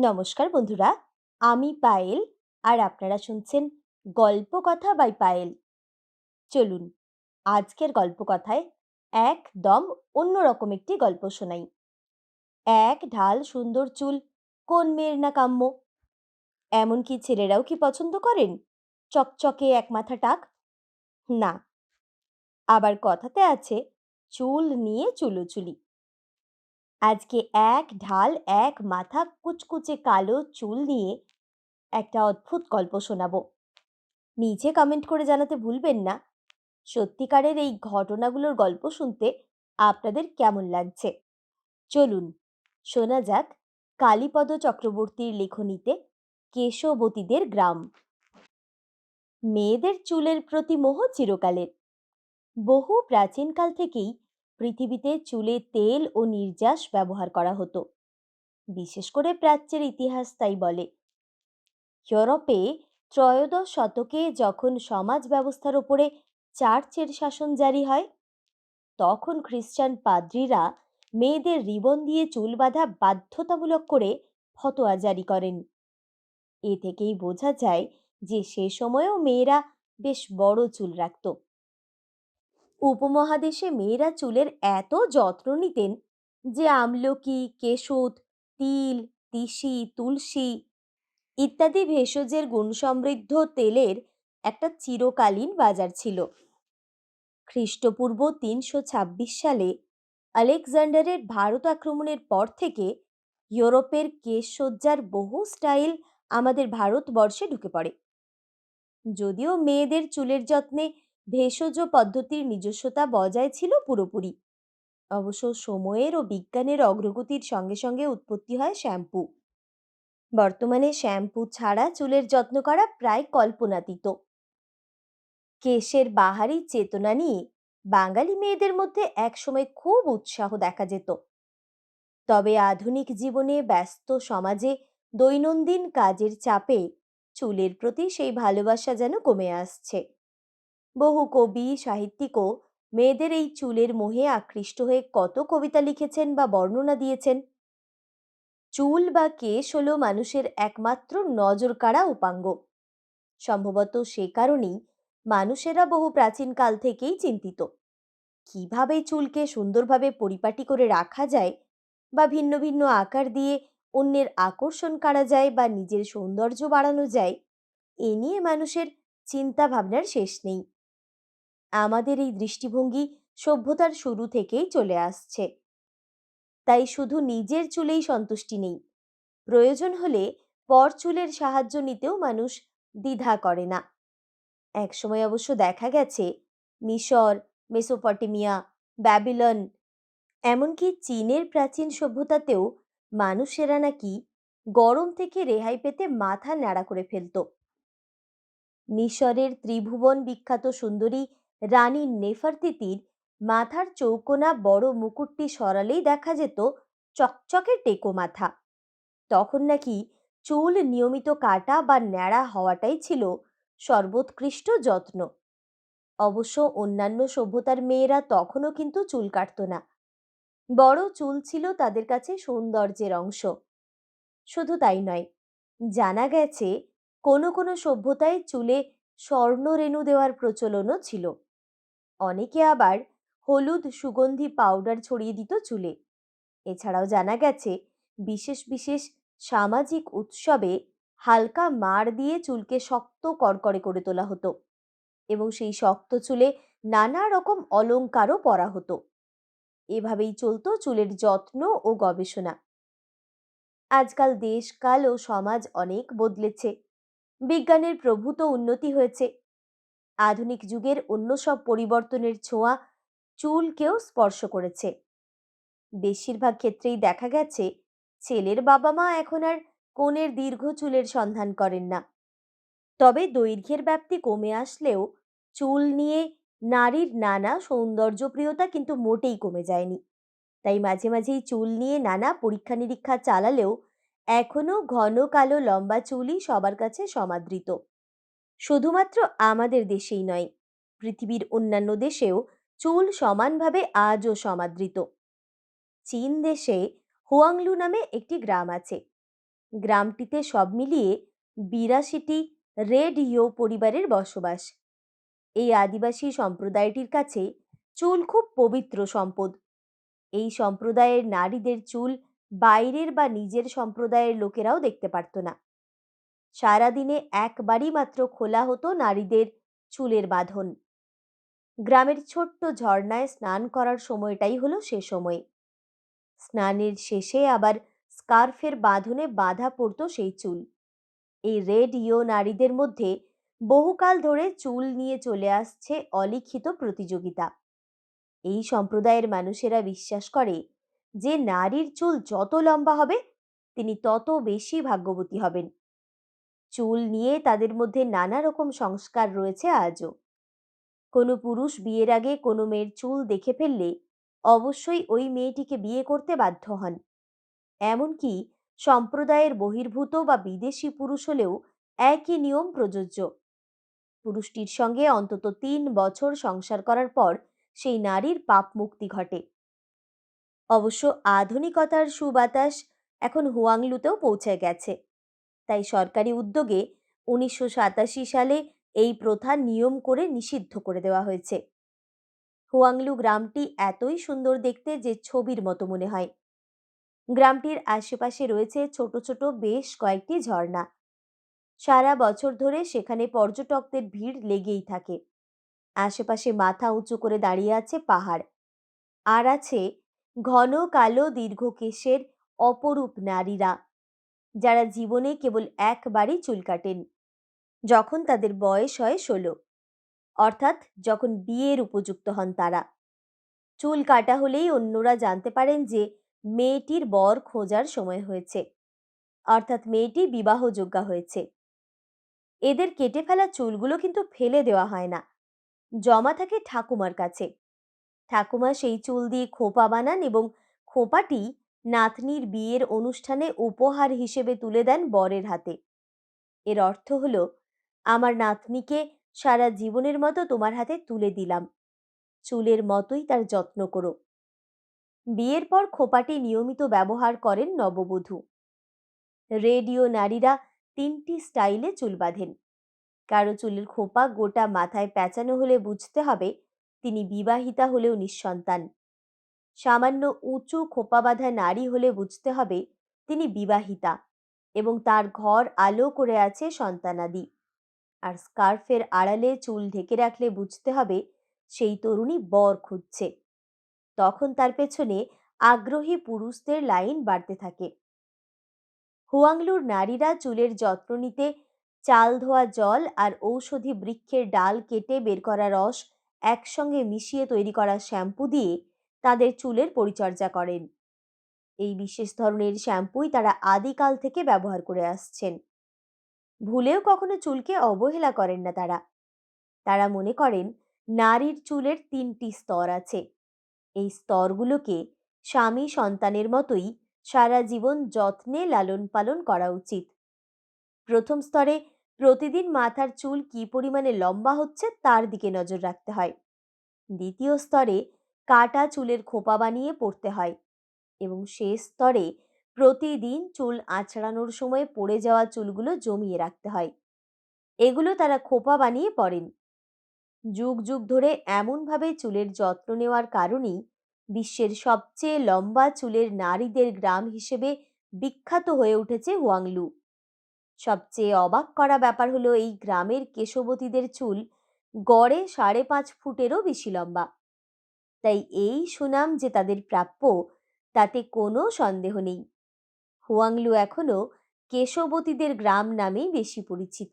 নমস্কার বন্ধুরা, আমি পায়েল আর আপনারা শুনছেন গল্প কথা বাই পায়েল। চলুন, আজকের গল্প কথায় একদম অন্যরকম একটি গল্প শোনাই। এক ঢাল সুন্দর চুল, কোন মেয়ের না কাম্য? এমনকি ছেলেরাও কি পছন্দ করেন? চকচকে এক মাথা টাক? না। আবার কথাতে আছে, চুল নিয়ে চুলোচুলি। আজকে এক ঢাল, এক মাথা কুচকুচে কালো চুল নিয়ে একটা অদ্ভুত গল্প শোনাবো। নিজে কমেন্ট করে জানাতে ভুলবেন না। সত্যিকারের এই ঘটনাগুলোর গল্প শুনতে আপনাদের কেমন লাগছে? চলুন, শোনা যাক কালীপদ চক্রবর্তীর লেখনীতে কেশবতীদের গ্রাম। মেয়েদের চুলের প্রতি মোহ চিরকালের। বহু প্রাচীনকাল থেকেই পৃথিবীতে চুলে তেল ও নির্যাস ব্যবহার করা হতো। বিশেষ করে প্রাচ্যের ইতিহাস তাই বলে। ইউরোপে ত্রয়োদশ শতকে যখন সমাজ ব্যবস্থার ওপরে চার্চের শাসন জারি হয়, তখন খ্রিস্টান পাদ্রীরা মেয়েদের রিবন দিয়ে চুল বাঁধা বাধ্যতামূলক করে ফতোয়া জারি করেন। এ থেকেই বোঝা যায় যে সে সময়েও মেয়েরা বেশ বড় চুল রাখত। উপমহাদেশে মেয়েরা চুলের এত যত্ন নিতেন যে আমলকি কেশুত তিল, তিসি, তুলসী ইত্যাদি ভেষজের গুণসমৃদ্ধ তেলের একটা চিরকালীন বাজার ছিল। খ্রিস্টপূর্ব তিনশো ছাব্বিশ সালে আলেকজান্ডারের ভারত আক্রমণের পর থেকে ইউরোপের কেশসজ্জার বহু স্টাইল আমাদের ভারতবর্ষে ঢুকে পড়ে। যদিও মেয়েদের চুলের যত্নে ভেষজ পদ্ধতির নিজস্বতা বজায় ছিল পুরোপুরি। অবশ্য সময়ের ও বিজ্ঞানের অগ্রগতির সঙ্গে সঙ্গে উৎপত্তি হয় শ্যাম্পু। বর্তমানে শ্যাম্পু ছাড়া চুলের যত্ন করা প্রায় কল্পনাতীত। কেশের বাহারি চেতনা নিয়ে বাঙালি মেয়েদের মধ্যে একসময় খুব উৎসাহ দেখা যেত। তবে আধুনিক জীবনে ব্যস্ত সমাজে দৈনন্দিন কাজের চাপে চুলের প্রতি সেই ভালোবাসা যেন কমে আসছে। বহু কবি, সাহিত্যিকও মেয়েদের এই চুলের মোহে আকৃষ্ট হয়ে কত কবিতা লিখেছেন বা বর্ণনা দিয়েছেন। চুল বা কেশ হলো মানুষের একমাত্র নজর কাড়া উপাঙ্গ। সম্ভবত সে কারণেই মানুষেরা বহু প্রাচীনকাল থেকেই চিন্তিত। কীভাবে চুলকে সুন্দরভাবে পরিপাটি করে রাখা যায় বা ভিন্ন ভিন্ন আকার দিয়ে অন্যের আকর্ষণ কাড়া যায় বা নিজের সৌন্দর্য বাড়ানো যায়, এ নিয়ে মানুষের চিন্তা ভাবনার শেষ নেই। আমাদের এই দৃষ্টিভঙ্গি সভ্যতার শুরু থেকেই চলে আসছে। তাই শুধু নিজের চুলেই সন্তুষ্টি নেই। প্রয়োজন হলে পর চুলের সাহায্য নিতেও মানুষ দ্বিধা করে না। একসময় অবশ্য দেখা গেছে, মিশর, মেসোপটেমিয়া, ব্যাবিলন, এমনকি চীনের প্রাচীন সভ্যতাতেও মানুষেরা নাকি গরম থেকে রেহাই পেতে মাথা ন্যাড়া করে ফেলত। মিশরের ত্রিভুবন বিখ্যাত সুন্দরী রানী নেফারতিতির মাথার চৌকোনা বড় মুকুটটি সরালেই দেখা যেত চকচকে টেকো মাথা। তখন নাকি চুল নিয়মিত কাটা বা ন্যাড়া হওয়াটাই ছিল সর্বোৎকৃষ্ট যত্ন। অবশ্য অন্যান্য সভ্যতার মেয়েরা তখনও কিন্তু চুল কাটত না। বড় চুল ছিল তাদের কাছে সৌন্দর্যের অংশ। শুধু তাই নয়, জানা গেছে কোনো কোনো সভ্যতায় চুলে স্বর্ণরেণু দেওয়ার প্রচলনও ছিল। অনেকে আবার হলুদ সুগন্ধি পাউডার ছড়িয়ে দিত চুলে। এছাড়াও জানা গেছে, বিশেষ বিশেষ সামাজিক উৎসবে হালকা মাড় দিয়ে চুলকে শক্ত কড়কড়ে করে তোলা হতো এবং সেই শক্ত চুলে নানা রকম অলঙ্কারও পরা হতো। এভাবেই চলতো চুলের যত্ন ও গবেষণা। আজকাল দেশকাল ও সমাজ অনেক বদলেছে। বিজ্ঞানের প্রভূত উন্নতি হয়েছে। আধুনিক যুগের অন্য সব পরিবর্তনের ছোঁয়া চুলকেও স্পর্শ করেছে। বেশিরভাগ ক্ষেত্রেই দেখা গেছে, ছেলের বাবা মা এখন আর কনের দীর্ঘ চুলের সন্ধান করেন না। তবে দৈর্ঘ্যের ব্যাপ্তি কমে আসলেও চুল নিয়ে নারীর নানা সৌন্দর্যপ্রিয়তা কিন্তু মোটেই কমে যায়নি। তাই মাঝে মাঝেই চুল নিয়ে নানা পরীক্ষা নিরীক্ষা চালালেও এখনও ঘন কালো লম্বা চুলই সবার কাছে সমাদৃত। শুধুমাত্র আমাদের দেশেই নয়, পৃথিবীর অন্যান্য দেশেও চুল সমানভাবে আজও সমাদৃত। চীন দেশে হুয়াংলু নামে একটি গ্রাম আছে। গ্রামটিতে সব মিলিয়ে বিরাশিটি রেড ইয়ো পরিবারের বসবাস। এই আদিবাসী সম্প্রদায়টির কাছে চুল খুব পবিত্র সম্পদ। এই সম্প্রদায়ের নারীদের চুল বাইরের বা নিজের সম্প্রদায়ের লোকেরাও দেখতে পারত না। সারাদিনে একবারই মাত্র খোলা হতো নারীদের চুলের বাঁধন। গ্রামের ছোট্ট ঝর্ণায় স্নান করার সময়টাই হলো সে সময়। স্নানের শেষে আবার স্কার্ফের বাঁধনে বাঁধা পড়তো সেই চুল। এই রেড ইয়ো নারীদের মধ্যে বহুকাল ধরে চুল নিয়ে চলে আসছে অলিখিত প্রতিযোগিতা। এই সম্প্রদায়ের মানুষেরা বিশ্বাস করে যে নারীর চুল যত লম্বা হবে, তিনি তত বেশি ভাগ্যবতী হবেন। চুল নিয়ে তাদের মধ্যে নানা রকম সংস্কার রয়েছে আজও। কোনো পুরুষ বিয়ের আগে কোনো মেয়ের চুল দেখে ফেললে অবশ্যই ওই মেয়েটিকে বিয়ে করতে বাধ্য হন। এমনকি সম্প্রদায়ের বহির্ভূত বা বিদেশি পুরুষ হলেও একই নিয়ম প্রযোজ্য। পুরুষটির সঙ্গে অন্তত তিন বছর সংসার করার পর সেই নারীর পাপ মুক্তি ঘটে। অবশ্য আধুনিকতার সুবাতাস এখন হুয়াংলুতেও পৌঁছে গেছে। তাই সরকারি উদ্যোগে উনিশশো সাতাশি সালে এই প্রথা নিয়ম করে নিষিদ্ধ করে দেওয়া হয়েছে। হুয়াংলু গ্রামটি এতই সুন্দর দেখতে যে ছবির মতো মনে হয়। গ্রামটির আশেপাশে রয়েছে ছোট ছোট বেশ কয়েকটি ঝর্ণা। সারা বছর ধরে সেখানে পর্যটকদের ভিড় লেগেই থাকে। আশেপাশে মাথা উঁচু করে দাঁড়িয়ে আছে পাহাড়। আর আছে ঘন কালো দীর্ঘ কেশের অপরূপ নারীরা। যারা জীবনে কেবল একবারই চুল কাটেন, যখন তাদের বয়স হয় ষোলো। অর্থাৎ যখন বিয়ের উপযুক্ত হন তারা। চুল কাটা হলেই অন্যরা জানতে পারেন যে মেয়েটির বর খোঁজার সময় হয়েছে। অর্থাৎ মেয়েটি বিবাহযোগ্যা হয়েছে। এদের কেটে ফেলা চুলগুলো কিন্তু ফেলে দেওয়া হয় না। জমা থাকে ঠাকুমার কাছে। ঠাকুমা সেই চুল দিয়ে খোপা বানান এবং খোপাটি নাতনির বিয়ের অনুষ্ঠানে উপহার হিসেবে তুলে দেন বরের হাতে। এর অর্থ হলো, আমার নাতনিকে সারা জীবনের মতো তোমার হাতে তুলে দিলাম। চুলের মতোই তার যত্ন করো বিয়ের পর খোপাটি নিয়মিত ব্যবহার করেন নববধূ। রেডিও নারীরা তিনটি স্টাইলে চুল বাঁধেন। কারও চুলের খোপা গোটা মাথায় প্যাঁচানো হলে বুঝতে হবে, তিনি বিবাহিতা হলেও নিঃসন্তান। সামান্য উঁচু খোপা বাঁধা নারী হলে বুঝতে হবে তিনি বিবাহিতা এবং তার ঘর আলো করে আছে সন্তানাদি। আর স্কার্ফের আড়ালে চুল ঢেকে রাখলে বুঝতে হবে সেই তরুণী বর খুঁজছে। তখন তার পেছনে আগ্রহী পুরুষদের লাইন বাড়তে থাকে। হুয়াংলুর নারীরা চুলের যত্ন নিতে চাল ধোয়া জল আর ঔষধি বৃক্ষের ডাল কেটে বের করা রস একসঙ্গে মিশিয়ে তৈরি করা শ্যাম্পু দিয়ে তাদের চুলের পরিচর্যা করেন। এই বিশেষ ধরনের শ্যাম্পুই তারা আদিকাল থেকে ব্যবহার করে আসছেন। ভুলেও কখনো চুলকে অবহেলা করেন না তারা। তারা মনে করেন, নারীর চুলের তিনটি স্তর আছে। এই স্তরগুলোকে স্বামী সন্তানের মতোই সারা জীবন যত্নে লালন পালন করা উচিত। প্রথম স্তরে প্রতিদিন মাথার চুল কি পরিমাণে লম্বা হচ্ছে তার দিকে নজর রাখতে হয়। দ্বিতীয় স্তরে কাটা চুলের খোপা বানিয়ে পড়তে হয় এবং শেষ স্তরে প্রতিদিন চুল আঁচড়ানোর সময় পড়ে যাওয়া চুলগুলো জমিয়ে রাখতে হয়। এগুলো তারা খোপা বানিয়ে পড়েন যুগ যুগ ধরে এমনভাবে চুলের যত্ন নেওয়ার কারণেই বিশ্বের সবচেয়ে লম্বা চুলের নারীদের গ্রাম হিসেবে বিখ্যাত হয়ে উঠেছে হুয়াংলু। সবচেয়ে অবাক করা ব্যাপার হলো এই গ্রামের কেশবতীদের চুল গড়ে সাড়ে পাঁচ ফুটেরও বেশি লম্বা। তাই এই সুনাম যে তাদের প্রাপ্য, তাতে কোনো সন্দেহ নেই। হুয়াংলু এখনও কেশবতীদের গ্রাম নামেই বেশি পরিচিত।